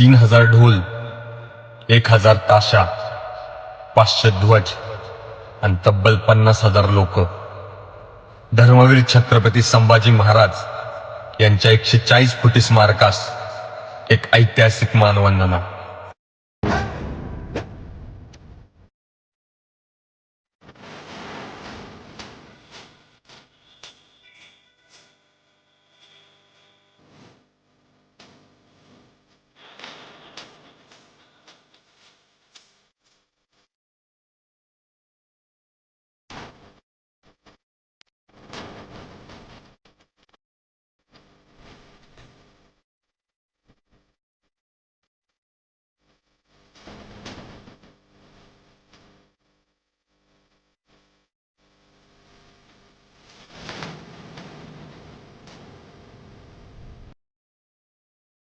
तीन हजार ढोल एक हजार ताशा पाचशे ध्वज आणि तब्बल पन्नास हजार लोक. धर्मवीर छत्रपती संभाजी महाराज यांच्या एकशे चाळीस फुटी स्मारकास एक ऐतिहासिक मानवंदना.